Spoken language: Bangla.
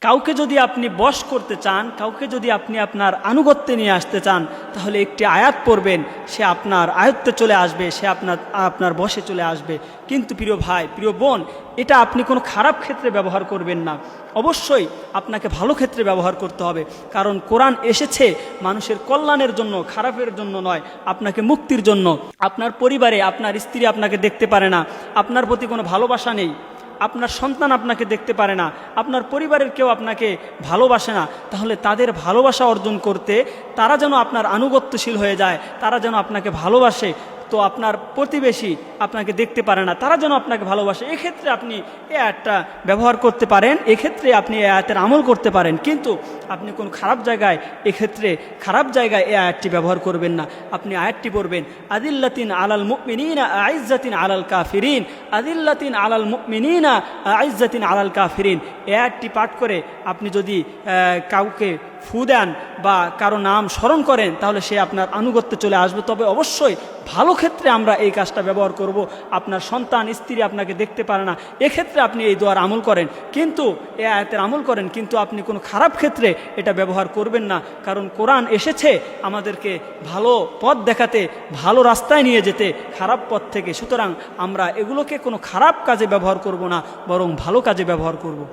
কাউকে যদি আপনি বশ করতে চান, কাউকে যদি আপনি আপনার আনুগত্যে নিয়ে আসতে চান, তাহলে একটি আয়াত পড়বেন, সে আপনার আয়ত্তে চলে আসবে, সে আপনার আপনার বসে চলে আসবে। কিন্তু প্রিয় ভাই, প্রিয় বোন, এটা আপনি কোনো খারাপ ক্ষেত্রে ব্যবহার করবেন না। অবশ্যই আপনাকে ভালো ক্ষেত্রে ব্যবহার করতে হবে। কারণ কোরআন এসেছে মানুষের কল্যাণের জন্য, খারাপের জন্য নয়, আপনাকে মুক্তির জন্য। আপনার পরিবারে আপনার স্ত্রী আপনাকে দেখতে পারে না। আপনার প্রতি কোনো ভালোবাসা নেই। আপনার সন্তান আপনাকে দেখতে পারে না, আপনার পরিবারের কেউ আপনাকে ভালোবাসে না, তাহলে তাদের ভালোবাসা অর্জন করতে তারা যেন আপনার আনুগত্যশীল হয়ে যায়, তারা যেন আপনাকে ভালোবাসে তো আপনার প্রতিবেশী আপনাকে দেখতে পারে না, তারা যেন আপনাকে ভালোবাসে। এক্ষেত্রে আপনি এ আয়াতটা ব্যবহার করতে পারেন, এক্ষেত্রে আপনি এ আয়াতের আমল করতে পারেন, কিন্তু আপনি কোন খারাপ জায়গায়, এক্ষেত্রে খারাপ জায়গায় এ আয়াতটি ব্যবহার করবেন না। আপনি আয়াতটি পড়বেন, আদিল্লাতিন আলাল মুকমিনিনা আইজ্জাতিন আলাল কাফিরিন, আদিল্লাতিন আলাল মুকমিনিনা আইজ্জাতিন আলাল কাফিরিন। এ আয়াতটি পাঠ করে আপনি যদি কাউকে ফু দেন বা কারও নাম স্মরণ করেন, তাহলে সে আপনার আনুগত্যে চলে আসবে। তবে অবশ্যই ভালো ক্ষেত্রে আমরা এই কাজটা ব্যবহার করব। আপনার সন্তান, স্ত্রী আপনাকে দেখতে পারে না। এক্ষেত্রে আপনি এই দোয়ার আমল করেন। কিন্তু এ আয়াতের আমল করেন, কিন্তু আপনি কোনো খারাপ ক্ষেত্রে এটা ব্যবহার করবেন না। কারণ কোরআন এসেছে আমাদেরকে ভালো পথ দেখাতে, ভালো রাস্তায় নিয়ে যেতে, খারাপ পথ থেকে। সুতরাং আমরা এগুলোকে কোনো খারাপ কাজে ব্যবহার করব না, বরং ভালো কাজে ব্যবহার করব।